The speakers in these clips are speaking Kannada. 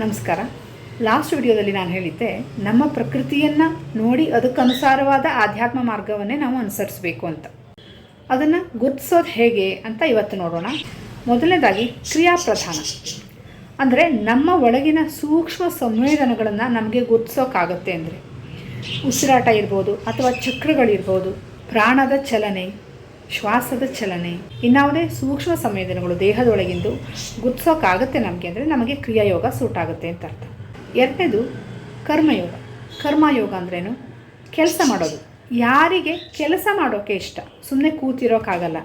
ನಮಸ್ಕಾರ. ಲಾಸ್ಟ್ ವಿಡಿಯೋದಲ್ಲಿ ನಾನು ಹೇಳಿದ್ದೆ, ನಮ್ಮ ಪ್ರಕೃತಿಯನ್ನು ನೋಡಿ ಅದಕ್ಕನುಸಾರವಾದ ಆಧ್ಯಾತ್ಮ ಮಾರ್ಗವನ್ನೇ ನಾವು ಅನುಸರಿಸಬೇಕು ಅಂತ. ಅದನ್ನು ಗುರುತಿಸೋದು ಹೇಗೆ ಅಂತ ಇವತ್ತು ನೋಡೋಣ. ಮೊದಲನೇದಾಗಿ ಕ್ರಿಯಾಪ್ರಧಾನ. ಅಂದರೆ ನಮ್ಮ ಒಳಗಿನ ಸೂಕ್ಷ್ಮ ಸಂವೇದನೆಗಳನ್ನು ನಮಗೆ ಗುರುತಿಸೋಕ್ಕಾಗತ್ತೆ ಅಂದರೆ ಉಸಿರಾಟ ಇರ್ಬೋದು ಅಥವಾ ಚಕ್ರಗಳಿರ್ಬೋದು, ಪ್ರಾಣದ ಚಲನೆ ಶ್ವಾಸದ ಚಲನೆ. ಇನ್ನಾವುದೇ ಸೂಕ್ಷ್ಮ ಸಂವೇದನೆಗಳು ದೇಹದೊಳಗಿಂದು ಗುರ್ತಿಸೋಕ್ಕಾಗತ್ತೆ ನಮಗೆ ಅಂದರೆ ನಮಗೆ ಕ್ರಿಯಾಯೋಗ ಸೂಟ್ ಆಗುತ್ತೆ ಅಂತ ಅರ್ಥ. ಎರಡನೇದು ಕರ್ಮಯೋಗ. ಕರ್ಮಯೋಗ ಅಂದ್ರೇನು? ಕೆಲಸ ಮಾಡೋದು. ಯಾರಿಗೆ ಕೆಲಸ ಮಾಡೋಕ್ಕೆ ಇಷ್ಟ? ಸುಮ್ಮನೆ ಕೂತಿರೋಕ್ಕಾಗಲ್ಲ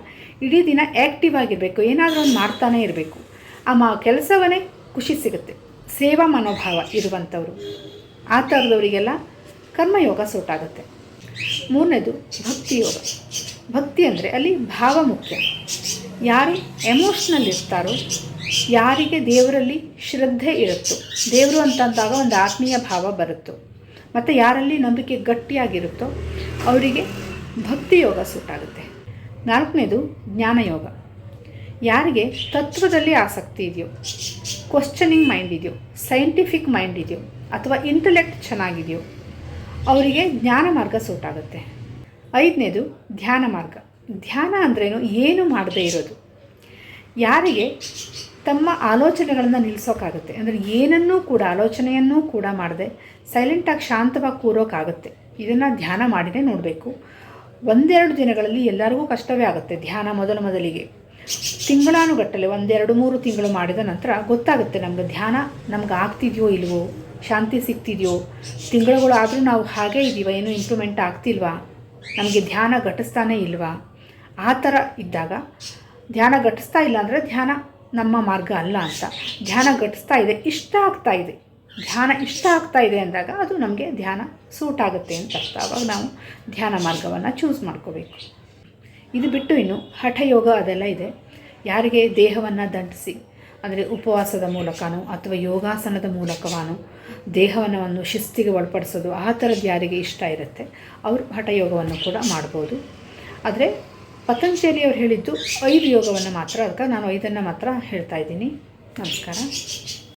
ಇಡೀ ದಿನ ಆ್ಯಕ್ಟಿವ್ ಆಗಿರಬೇಕು. ಏನಾದರೂ ಒಂದು ಮಾಡ್ತಾನೇ ಇರಬೇಕು. ಆ ಮಾ ಕೆಲಸವನ್ನೇ ಖುಷಿ ಸಿಗುತ್ತೆ. ಸೇವಾ ಮನೋಭಾವ ಇರುವಂಥವ್ರು. ಆ ಥರದವರಿಗೆಲ್ಲ ಕರ್ಮಯೋಗ ಸೂಟ್ ಆಗುತ್ತೆ. ಮೂರನೇದು ಭಕ್ತಿಯೋಗ. ಭಕ್ತಿ ಅಂದರೆ ಅಲ್ಲಿ ಭಾವ ಮುಖ್ಯ. ಯಾರು ಎಮೋಷ್ನಲ್ ಇರ್ತಾರೋ, ಯಾರಿಗೆ ದೇವರಲ್ಲಿ ಶ್ರದ್ಧೆ ಇರುತ್ತೋ, ದೇವರು ಅಂತಂದಾಗ ಒಂದು ಆತ್ಮೀಯ ಭಾವ ಬರುತ್ತೋ, ಮತ್ತು ಯಾರಲ್ಲಿ ನಂಬಿಕೆ ಗಟ್ಟಿಯಾಗಿರುತ್ತೋ, ಅವರಿಗೆ ಭಕ್ತಿ ಯೋಗ ಸೂಟಾಗುತ್ತೆ ನಾಲ್ಕನೇದು ಜ್ಞಾನಯೋಗ ಯಾರಿಗೆ ತತ್ವದಲ್ಲಿ ಆಸಕ್ತಿ ಇದೆಯೋ ಕ್ವಶ್ಚನಿಂಗ್ ಮೈಂಡ್ ಇದೆಯೋ ಸೈಂಟಿಫಿಕ್ ಮೈಂಡ್ ಇದೆಯೋ, ಅಥವಾ ಇಂಟಲೆಕ್ಟ್ ಚೆನ್ನಾಗಿದೆಯೋ, ಅವರಿಗೆ ಜ್ಞಾನ ಮಾರ್ಗ ಸೂಟ್ ಆಗುತ್ತೆ. ಐದನೇದು ಧ್ಯಾನ ಮಾರ್ಗ. ಧ್ಯಾನ ಅಂದ್ರೇನು? ಏನು ಮಾಡದೇ ಇರೋದು. ಯಾರಿಗೆ? ತಮ್ಮ ಆಲೋಚನೆಗಳನ್ನು ನಿಲ್ಲಿಸೋಕ್ಕಾಗುತ್ತೆ ಅಂದರೆ ಏನನ್ನೂ ಕೂಡ, ಆಲೋಚನೆಯನ್ನೂ ಕೂಡ ಮಾಡದೆ ಸೈಲೆಂಟಾಗಿ ಶಾಂತವಾಗಿ ಕೂರೋಕ್ಕಾಗುತ್ತೆ ಇದನ್ನು ಧ್ಯಾನ ಮಾಡಿನೇ ನೋಡಬೇಕು. ಒಂದೆರಡು ದಿನಗಳಲ್ಲಿ ಎಲ್ಲರಿಗೂ ಕಷ್ಟವೇ ಆಗುತ್ತೆ ಧ್ಯಾನ ಮೊದಲ ಮೊದಲಿಗೆ. ತಿಂಗಳಾನುಗಟ್ಟಲೆ ಒಂದೆರಡು ಮೂರು ತಿಂಗಳು ಮಾಡಿದ ನಂತರ ಗೊತ್ತಾಗುತ್ತೆ ನಮ್ಗೆ ಧ್ಯಾನ ನಮ್ಗೆ ಆಗ್ತಿದೆಯೋ ಇಲ್ವೋ? ಶಾಂತಿ ಸಿಗ್ತಿದೆಯೋ? ತಿಂಗಳುಗಳಾದರೂ ನಾವು ಹಾಗೇ ಇದ್ದೀವ ಏನು ಇಂಪ್ರೂವ್ಮೆಂಟ್ ಆಗ್ತಿಲ್ವಾ? ನಮಗೆ ಧ್ಯಾನ ಘಟಿಸ್ತಾನೇ ಇಲ್ವಾ? ಆ ಥರ ಇದ್ದಾಗ ಧ್ಯಾನ ಘಟಿಸ್ತಾ ಇಲ್ಲ ಅಂದರೆ ಧ್ಯಾನ ನಮ್ಮ ಮಾರ್ಗ ಅಲ್ಲ ಅಂತ. ಧ್ಯಾನ ಘಟಿಸ್ತಾ ಇದೆ, ಇಷ್ಟ ಆಗ್ತಾ ಇದೆ. ಧ್ಯಾನ ಇಷ್ಟ ಆಗ್ತಾ ಇದೆ ಅಂದಾಗ ಅದು ನಮಗೆ ಧ್ಯಾನ ಸೂಟ್ ಆಗುತ್ತೆ ಅಂತ ಅರ್ಥ. ಆವಾಗ ನಾವು ಧ್ಯಾನ ಮಾರ್ಗವನ್ನು ಚೂಸ್ ಮಾಡ್ಕೋಬೇಕು. ಇದು ಬಿಟ್ಟು ಇನ್ನು ಹಠಯೋಗ ಅದೆಲ್ಲ ಇದೆ. ಯಾರಿಗೆ ದೇಹವನ್ನು ದಂಡಿಸಿ ಅಂದರೆ ಉಪವಾಸದ ಮೂಲಕನೋ ಅಥವಾ ಯೋಗಾಸನದ ಮೂಲಕವಾನೋ ದೇಹವನ್ನು ಶಿಸ್ತಿಗೆ ಒಳಪಡಿಸೋದು ಆ ಥರದ್ದು ಯಾರಿಗೆ ಇಷ್ಟ ಇರುತ್ತೆ, ಅವರು ಹಠಯೋಗವನ್ನು ಕೂಡ ಮಾಡ್ಬೋದು. ಆದರೆ ಪತಂಜಲಿಯವರು ಹೇಳಿದ್ದು ಐದು ಯೋಗವನ್ನು ಮಾತ್ರ, ಅದಕ್ಕೆ ನಾನು ಐದನ್ನು ಮಾತ್ರ ಹೇಳ್ತಾ ಇದ್ದೀನಿ. ನಮಸ್ಕಾರ.